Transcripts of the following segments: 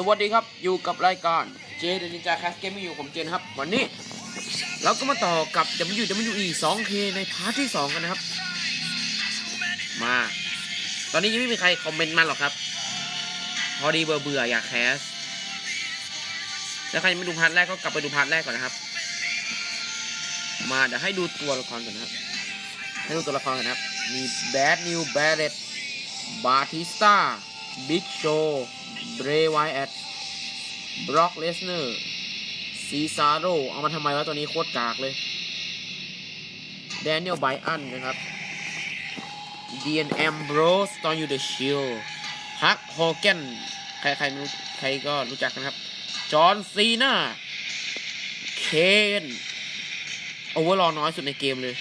สวัสดีครับอยู่กับรายการเจเดนินจาแคสเกมมิ่งอยู่ผมเจนครับ วันนี้ เราก็มาต่อกับ WWE 2K ในพาร์ทที่ 2 กันนะครับ มา ตอนนี้ยังไม่มีใครคอมเมนต์มาหรอกครับ พอดีเบื่อเบื่อๆอยากแคสแล้วใครยังไม่ดูพาร์ทแรกก็กลับไปดูพาร์ทแรกก่อนนะครับ มาเดี๋ยวให้ดูตัวละครก่อนนะครับ ให้ดูตัวละครกันนะครับ มี Bad New Barrett บาติสตา บิ๊กโชว์เบรย์ไวแอดบร็อกเลสเนอร์ซีซาโรเอามาทำไมวะตัวนี้โคตรกากเลยแดเนียลไบอันนะครับเดียนแอมโบรสตอนอยู่เดอะชิลฮักฮอแกนใครใครไม่รู้ใครก็รู้จักกันครับ จอห์นซีนาเคนโอเวอร์ลอน้อยสุดในเกมเลย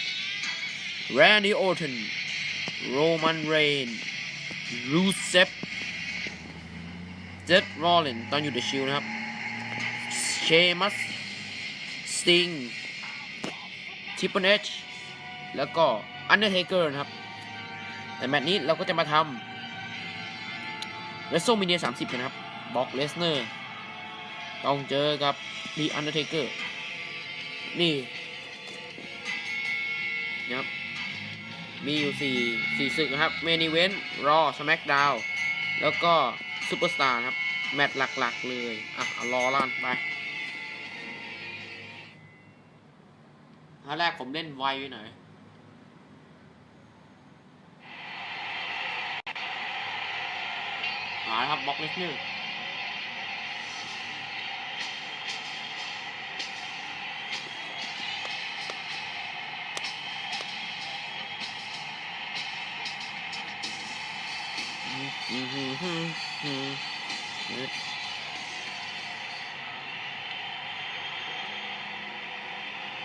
แรนดี้โอเทนโรมันเรนรูเซฟ เจดรอลเลนตอนอยู่เดอะชิลนะครับเชมัสสติงทิปเปิลเอชแล้วก็อันเดอร์เทเกอร์นะครับ แต่แมตช์นี้เราก็จะมาทำเรสโซมิเนีย30กันนะครับบ็อกเลสเนอร์ต้องเจอกับดีอันเดอร์เทเกอร์นี่นะครับมีอยู่สี่สี่ศึกนะครับเมนิเวนรอสแมกดาวแล้วก็ ซูเปอร์สตาร์ครับ แมตช์หลักๆ เลย อะเอารอล่านไปถ้าแรกผมเล่นไวไปหน่อยมาครับบล็อกเลสเนอร์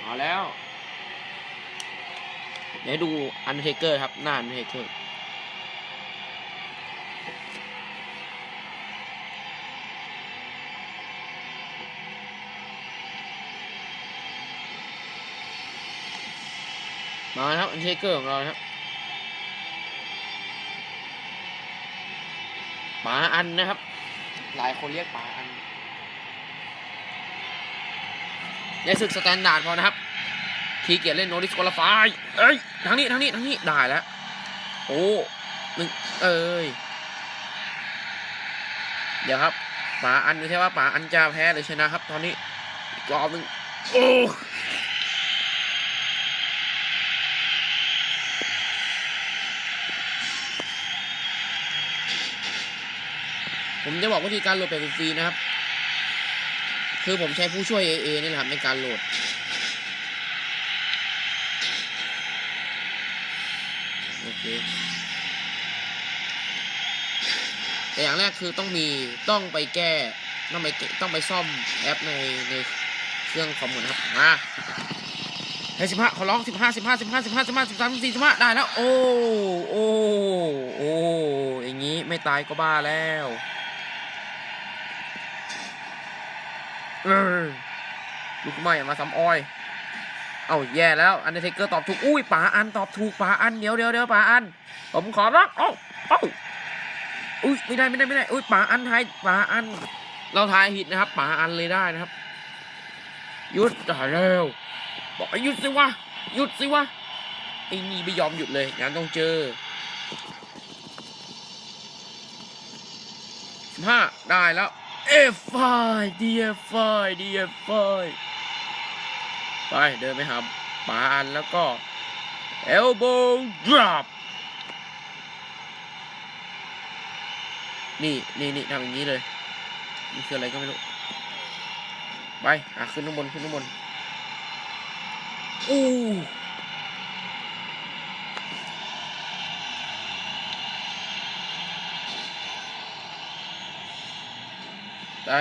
มาแล้ว เดี๋ยวดูอันเทเกอร์ครับหน้าอันเทเกอร์มาครับอันเทเกอร์ของเราครับป๋าอันนะครับ หลายคนเรียกป๋าอัน ในศึกสแตนดาร์ดพอนะครับขี้เกียจเล่นโนดิสกอลฟายเอ้ยทางนี้ทางนี้ทางนี้ได้แล้วโอ้หนึ่งเอ้ยเดี๋ยวครับป๋าอันไม่ใช่ว่าป๋าอันจะแพ้หรือชนะครับ ตอนนี้อีกรอบหนึ่งโอ้ผมจะบอกวิธีการโหลดแบบฟรีๆนะครับ คือผมใช้ผู้ช่วย AA นี่แหละครับในการโหลด โอเค แต่อย่างแรกคือต้องมีต้องไปแก้ ต้องไปต้องไปซ่อมแอปในในเครื่องคอมก่อนครับ มาให้สิบห้าขอร้องสิบห้าสิบห้าสิบห้าสิบห้าสิบห้าสิบสามสิบสี่สิบห้าได้แล้ว โอ้ โอ้ โอ้ อย่างนี้ไม่ตายก็บ้าแล้วเออ ลูกไม่มาซ้ำอ้อย เอาแย่แล้วอันเดอร์เทเกอร์ตอบถูก อุ้ยป๋าอันตอบถูกป๋าอันเดี๋ยวเดี๋ยวเดี๋ยวป๋าอัน ผมขอร้องเอ้าเอ้าอุ้ยไม่ได้ไม่ได้ไม่ได้อุ้ยป๋าอันทายป๋าอัน เราทายผิดนะครับป๋าอันเลยได้นะครับหยุดได้แล้วบอกหยุดสิวะหยุดสิวะไอ้นี่ไม่ยอมหยุดเลยงั้นต้องเจอสิบห้าได้แล้ว F5 DF5 DF5 ไปเดินไปหาปานแล้วก็ elbow drop นี่นี่นี่ทำอย่างนี้เลยนี่คืออะไรก็ไม่รู้ ไปอะขึ้นข้างบนขึ้นข้างบนอู้ ได้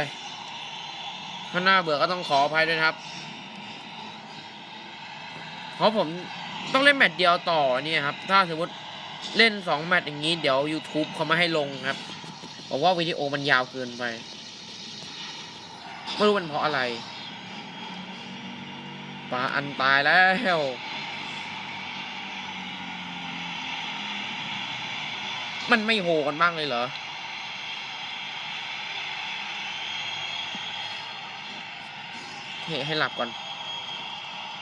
ข้างหน้าเบื่อก็ต้องขออภัยด้วยครับ เพราะผมต้องเล่นแมตช์เดียวต่อเนี่ยครับ ถ้าสมมติเล่นสองแมตช์อย่างนี้เดี๋ยว YouTube เขาไม่ให้ลงครับบอกว่าวิดีโอมันยาวเกินไป ไม่รู้มันเพราะอะไรปลาอันตายแล้วมันไม่โหกันบ้างเลยเหรอ ให้ให้หลับก่อน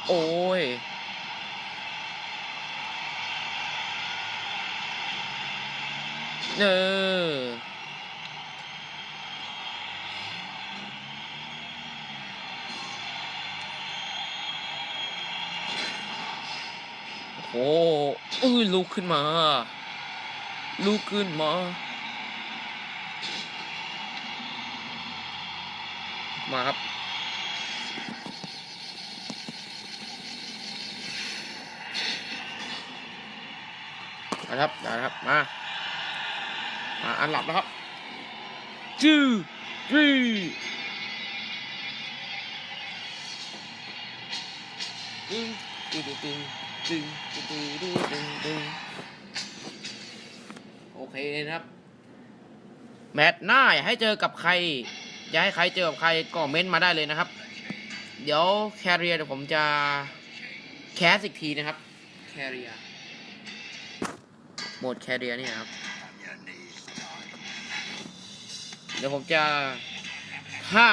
โอ้ยเออโอ้โหเอ้ยลุกขึ้นมา ลุกขึ้นมา มาครับ มาครับมาครับ มา มาอันหลับแล้วครับจื้อจีตึงตึงตึงตึงตึงตึงตึงตึงตึงโอเคนะครับ แมตช์หน้าอยากให้เจอกับใคร อยากให้ใครเจอกับใครก็เม้นต์มาได้เลยนะครับ เดี๋ยวแคเรียเดี๋ยวผมจะแคสอีกทีนะครับ แคเรีย โหมดแคเรียนี่ครับ เดี๋ยวผมจะถ้า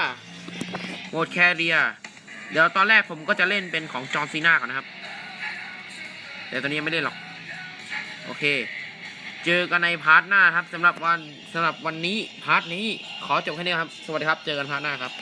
โหมดแคเรียเดี๋ยวตอนแรกผมก็จะเล่นเป็นของจอห์นซีนาก่อนนะครับ แต่ตอนนี้ยังไม่ได้หรอก โอเค เจอกันในพาร์ทหน้าครับสำหรับวันสำหรับวันนี้พาร์ทนี้ขอจบแค่นี้ครับ สวัสดีครับ เจอกันพาร์ทหน้าครับ